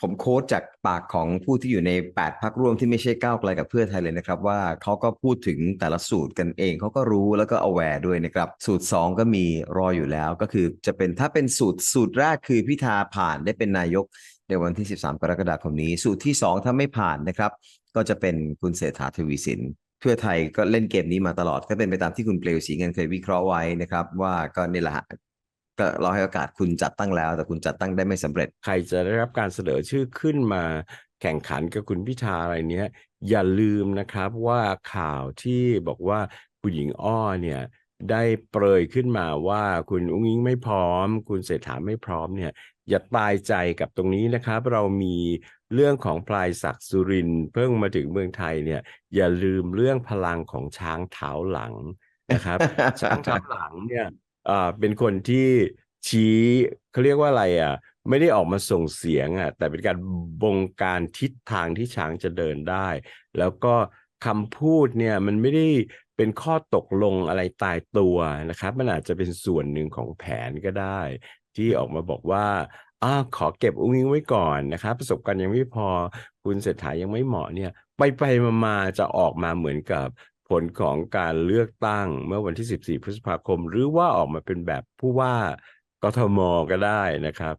ผมโค้ดจากปากของผู้ที่อยู่ใน 8พักร่วมที่ไม่ใช่ก้าวไกลกับเพื่อไทยเลยนะครับ ว่าเขาก็พูดถึงแต่ละสูตรกันเองเขาก็รู้แล้วก็ aware ด้วยนะครับ สูตร 2 ก็มีรออยู่แล้วก็คือจะเป็นถ้าเป็นสูตรสูตรแรกคือพิธาผ่านได้เป็นนายกในวันที่ 13 กรกฎาคมนี้ สูตรที่ 2 ถ้าไม่ผ่านนะครับ ก็จะเป็นคุณเศรษฐาทวีสินเพื่อไทยก็เล่นเกมนี้มาตลอดก็เป็นไปตามที่คุณเปลวศรีเงินเคยวิเคราะห์ไว้นะครับ ว่าก็นี่แหละ ฮะก็รอให้โอกาสคุณจัดตั้งแล้ว แต่คุณจัดตั้งได้ไม่สำเร็จ ใครจะได้รับการเสนอชื่อขึ้นมาแข่งขันกับคุณพิธาอะไรเนี้ย อย่าลืมนะครับว่าข่าวที่บอกว่าคุณหญิงอ้อเนี่ยได้เปรยขึ้นมาว่าคุณอุ้งอิงไม่พร้อม คุณเศรษฐาไม่พร้อมเนี่ยอย่าตายใจกับตรงนี้นะครับ เรามีเรื่องของพลายศักดิ์สุรินทร์เพิ่งมาถึงเมืองไทยเนี่ย อย่าลืมเรื่องพลังของช้างเท้าหลังนะครับ ช้างเท้าหลังเนี่ย อ่าเป็นคนที่ชี้เขาเรียกว่าอะไรอะไม่ได้ออกมาส่งเสียงอะแต่เป็นการบงการทิศทางที่ช้างจะเดินได้ แล้วก็คำพูดเนี่ยมันไม่ได้เป็นข้อตกลงอะไรตายตัวนะครับ มันอาจจะเป็นส่วนหนึ่งของแผนก็ได้ ที่ออกมาบอกว่าอ่าขอเก็บอุ้งอิงไว้ก่อนนะครับ ประสบการณ์ยังไม่พอคุณเศรษฐายังไม่เหมาะเนี่ย ไปไปมามาจะออกมาเหมือนกับ ผลของการเลือกตั้งเมื่อวันที่ 14 พฤษภาคม หรือว่าออกมาเป็นแบบผู้ว่ากทมก็ได้นะครับ